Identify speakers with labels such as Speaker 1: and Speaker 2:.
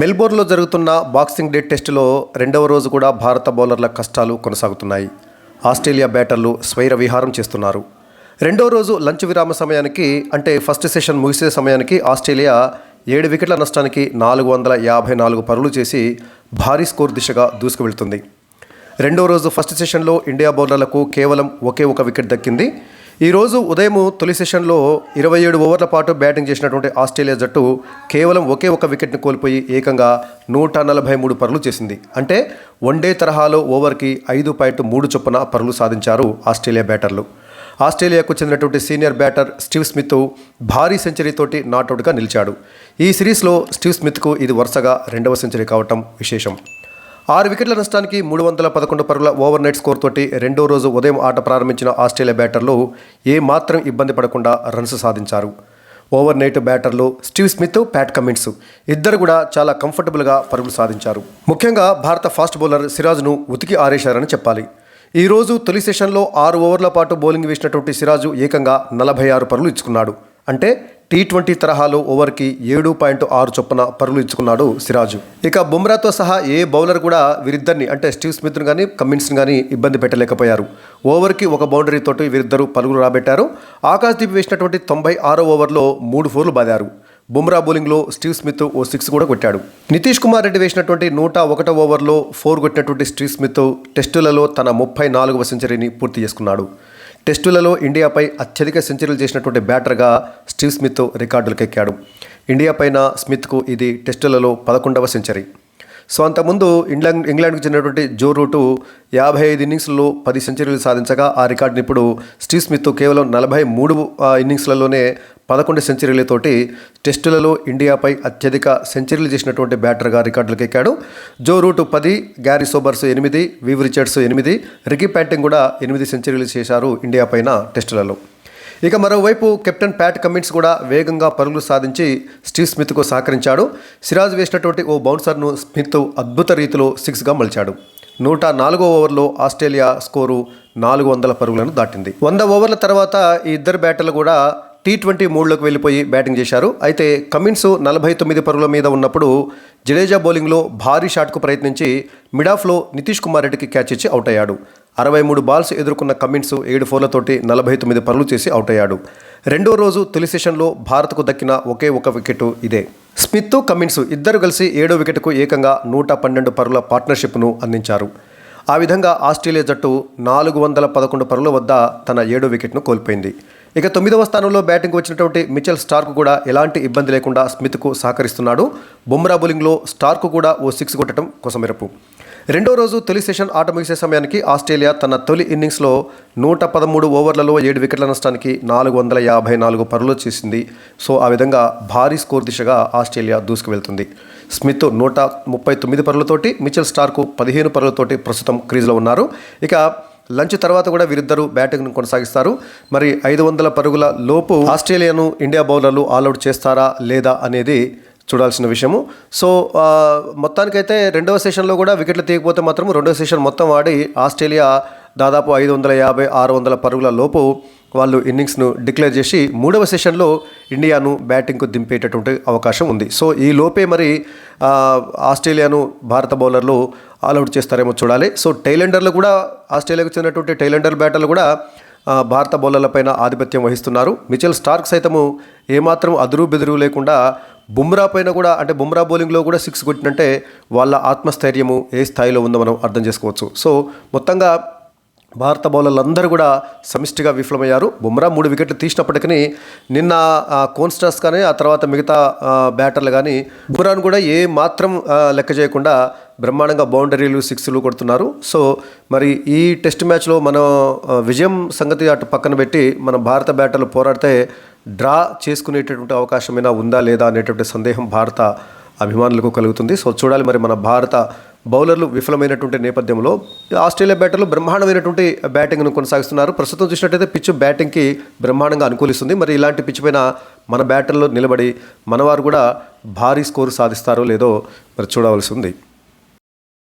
Speaker 1: మెల్బోర్న్లో జరుగుతున్న boxing day టెస్టులో రెండవ రోజు కూడా భారత బౌలర్ల కష్టాలు కొనసాగుతున్నాయి. ఆస్ట్రేలియా బ్యాటర్లు స్వైర విహారం చేస్తున్నారు. రెండో రోజు లంచ్ విరామ సమయానికి అంటే ఫస్ట్ సెషన్ ముగిసే సమయానికి ఆస్ట్రేలియా ఏడు వికెట్ల నష్టానికి నాలుగు వందల యాభై నాలుగు పరుగులు చేసి భారీ స్కోర్ దిశగా దూసుకువెళ్తుంది. రెండో రోజు ఫస్ట్ సెషన్లో ఇండియా బౌలర్లకు కేవలం ఒకే ఒక వికెట్ దక్కింది. ఈ రోజు ఉదయం తొలి సెషన్లో ఇరవై ఏడు ఓవర్ల పాటు బ్యాటింగ్ చేసినటువంటి ఆస్ట్రేలియా జట్టు కేవలం ఒకే ఒక వికెట్ని కోల్పోయి ఏకంగా నూట నలభై మూడు పరులు చేసింది. అంటే వన్డే తరహాలో ఓవర్కి ఐదు పాయింట్ మూడు చొప్పున పరులు సాధించారు ఆస్ట్రేలియా బ్యాటర్లు. ఆస్ట్రేలియాకు చెందినటువంటి సీనియర్ బ్యాటర్ స్టీవ్ స్మిత్ భారీ సెంచరీతోటి నాట్అవుట్గా నిలిచాడు. ఈ సిరీస్లో స్టీవ్ స్మిత్కు ఇది వరుసగా రెండవ సెంచరీ కావటం విశేషం. ఆరు వికెట్ల నష్టానికి మూడు వందల పదకొండు పరుగుల ఓవర్ నైట్ స్కోర్ తోటి రెండో రోజు ఉదయం ఆట ప్రారంభించిన ఆస్ట్రేలియా బ్యాటర్లు ఏ మాత్రం ఇబ్బంది పడకుండా రన్స్ సాధించారు. ఓవర్ నైట్ బ్యాటర్లు స్టీవ్ స్మిత్ ప్యాట్ కమిన్స్ ఇద్దరు కూడా చాలా కంఫర్టబుల్గా పరుగులు సాధించారు. ముఖ్యంగా భారత ఫాస్ట్ బౌలర్ సిరాజ్ను ఉతికి ఆరేశారని చెప్పాలి. ఈ రోజు తొలి సెషన్లో ఆరు ఓవర్ల పాటు బౌలింగ్ వేసినటువంటి సిరాజు ఏకంగా నలభై ఆరు పరుగులు ఇచ్చుకున్నాడు. అంటే టీ ట్వంటీ తరహాలో ఓవర్కి ఏడు పాయింట్ ఆరు చొప్పున పరుగులు ఇచ్చుకున్నాడు సిరాజు. ఇక బుమ్రాతో సహా ఏ బౌలర్ కూడా వీరిద్దరిని అంటే స్టీవ్ స్మిత్ను కానీ కమ్మిన్స్ని కానీ ఇబ్బంది పెట్టలేకపోయారు. ఓవర్కి ఒక బౌండరీ తోటి వీరిద్దరు పరుగులు రాబెట్టారు. ఆకాశ్దీప్ వేసినటువంటి తొంభై ఆరో ఓవర్లో మూడు ఫోర్లు బాదారు. బుమ్రా బౌలింగ్లో స్టీవ్ స్మిత్ ఓ సిక్స్ కూడా కొట్టాడు. నితీష్ కుమార్ రెడ్డి వేసినటువంటి నూట ఒకటో ఓవర్లో ఫోర్ కొట్టినటువంటి స్టీవ్ స్మిత్ టెస్టులలో తన ముప్పై నాలుగవ సెంచరీని పూర్తి చేసుకున్నాడు. టెస్టులలో ఇండియాపై అత్యధిక సెంచరీలు చేసినటువంటి బ్యాటర్గా స్టీవ్ స్మిత్ రికార్డులకెక్కాడు. ఇండియా పైన స్మిత్కు ఇది టెస్టులలో పదకొండవ సెంచరీ. సో అంతకుముందు ఇంగ్లాండ్ ఇంగ్లాండ్కు చెందినటువంటి జో రూటు యాభై ఐదు ఇన్నింగ్స్లో పది సెంచరీలు సాధించగా ఆ రికార్డుని ఇప్పుడు స్టీవ్ స్మిత్ కేవలం నలభై మూడు ఇన్నింగ్స్లలోనే పదకొండు సెంచరీలతోటి టెస్టులలో ఇండియాపై అత్యధిక సెంచరీలు చేసినటువంటి బ్యాటర్గా రికార్డులకు ఎక్కాడు. జో రూటు పది గ్యారీ సోబర్స్ ఎనిమిది వివ్ రిచర్డ్స్ ఎనిమిది రికీ ప్యాంటింగ్ కూడా ఎనిమిది సెంచరీలు చేశారు ఇండియా పైన టెస్టులలో. ఇక మరోవైపు కెప్టెన్ ప్యాట్ కమిన్స్ కూడా వేగంగా పరుగులు సాధించి స్టీవ్ స్మిత్కు సహకరించాడు. సిరాజ్ వేసినటువంటి ఓ బౌన్సర్ను స్మిత్ అద్భుత రీతిలో సిక్స్గా మలిచాడు. నూట నాలుగో ఓవర్లో ఆస్ట్రేలియా స్కోరు నాలుగు వందల పరుగులను దాటింది. వంద ఓవర్ల తర్వాత ఈ ఇద్దరు బ్యాటర్లు కూడా టీ ట్వంటీ మూడులోకి వెళ్ళిపోయి బ్యాటింగ్ చేశారు. అయితే కమిన్స్ నలభై తొమ్మిది పరుగుల మీద ఉన్నప్పుడు జడేజా బౌలింగ్లో భారీ షాట్కు ప్రయత్నించి మిడాఫ్లో నితీష్ కుమార్ రెడ్డికి క్యాచ్ ఇచ్చి అవుట్ అయ్యాడు. అరవై మూడు బాల్స్ ఎదుర్కొన్న కమిన్స్ ఏడు ఫోర్లతోటి నలభై తొమ్మిది పరులు చేసి అవుట్ అయ్యాడు రెండో రోజు తొలి సెషన్లో భారత్కు దక్కిన ఒకే ఒక వికెట్ ఇదే. స్మిత్ కమిన్స్ ఇద్దరు కలిసి ఏడో వికెట్కు ఏకంగా నూట పన్నెండు పరుల పార్ట్నర్షిప్ను అందించారు. ఆ విధంగా ఆస్ట్రేలియా జట్టు నాలుగు వందల పదకొండు పరుల వద్ద తన ఏడో వికెట్ను కోల్పోయింది. ఇక తొమ్మిదవ స్థానంలో బ్యాటింగ్ వచ్చినటువంటి మిచెల్ స్టార్క్ కూడా ఎలాంటి ఇబ్బంది లేకుండా స్మిత్కు సహకరిస్తున్నాడు. బుమ్రా బౌలింగ్లో స్టార్క్ కూడా ఓ సిక్స్ కొట్టడం కొసమెరపు. రెండో రోజు తొలి సెషన్ ఆట ముగిసే సమయానికి ఆస్ట్రేలియా తన తొలి ఇన్నింగ్స్లో నూట పదమూడు ఓవర్లలో ఏడు వికెట్ల నష్టానికి నాలుగు వందల యాభై నాలుగు పరులు చేసింది. సో ఆ విధంగా భారీ స్కోర్ దిశగా ఆస్ట్రేలియా దూసుకువెళ్తుంది స్మిత్ నూట ముప్పై తొమ్మిది పరులతోటి మిచెల్ స్టార్కు పదిహేను పరులతోటి ప్రస్తుతం క్రీజ్లో ఉన్నారు. ఇక లంచ్ తర్వాత కూడా వీరిద్దరూ బ్యాటింగ్ను కొనసాగిస్తారు. మరి ఐదు వందల పరుగుల లోపు ఆస్ట్రేలియాను ఇండియా బౌలర్లు ఆల్అౌట్ చేస్తారా లేదా అనేది చూడాల్సిన విషయము. సో మొత్తానికైతే రెండవ సెషన్లో కూడా వికెట్లు తీయకపోతే మాత్రం రెండవ సెషన్ మొత్తం ఆడి ఆస్ట్రేలియా దాదాపు ఐదు వందల యాభై ఆరు వందల పరుగుల లోపు వాళ్ళు ఇన్నింగ్స్ను డిక్లేర్ చేసి మూడవ సెషన్లో ఇండియాను బ్యాటింగ్కు దింపేటటువంటి అవకాశం ఉంది. సో ఈ లోపే మరి ఆస్ట్రేలియాను భారత బౌలర్లు ఆల్అౌట్ చేస్తారేమో చూడాలి. సో టైలెండర్లు కూడా ఆస్ట్రేలియాకు చెందినటువంటి టైలెండర్ బ్యాటర్లు కూడా భారత బౌలర్లపైన ఆధిపత్యం వహిస్తున్నారు. మిచెల్ స్టార్క్ సైతము ఏమాత్రం అదురు బెదురు లేకుండా బుమ్రా పైన కూడా అంటే బుమ్రా బౌలింగ్లో కూడా సిక్స్ కొట్టినంటే వాళ్ళ ఆత్మస్థైర్యము ఏ స్థాయిలో ఉందో మనం అర్థం చేసుకోవచ్చు. సో మొత్తంగా భారత బౌలర్లందరూ కూడా సమిష్టిగా విఫలమయ్యారు. బుమ్రా మూడు వికెట్లు తీసినప్పటికీ నిన్న కోన్స్టర్స్ కోన్స్టాస్ కానీ ఆ తర్వాత మిగతా బ్యాటర్లు కానీ బుమ్రాను కూడా ఏ మాత్రం లెక్క చేయకుండా బ్రహ్మాండంగా బౌండరీలు సిక్స్లు కొడుతున్నారు. సో మరి ఈ టెస్ట్ మ్యాచ్లో మనం విజయం సంగతి అటు పక్కన పెట్టి మన భారత బ్యాటర్లు పోరాడితే డ్రా చేసుకునేటటువంటి అవకాశమైనా ఉందా లేదా అనేటువంటి సందేహం భారత అభిమానులకు కలుగుతుంది. సో చూడాలి మరి మన భారత బౌలర్లు విఫలమైనటువంటి నేపథ్యంలో ఆస్ట్రేలియా బ్యాటర్లు బ్రహ్మాండమైనటువంటి బ్యాటింగ్ను కొనసాగిస్తున్నారు. ప్రస్తుతం చూసినట్టయితే పిచ్ బ్యాటింగ్కి బ్రహ్మాండంగా అనుకూలిస్తుంది. మరి ఇలాంటి పిచ్ పైన మన బ్యాటర్లు నిలబడి మనవారు కూడా భారీ స్కోరు సాధిస్తారో లేదో మరి చూడవలసి ఉంది.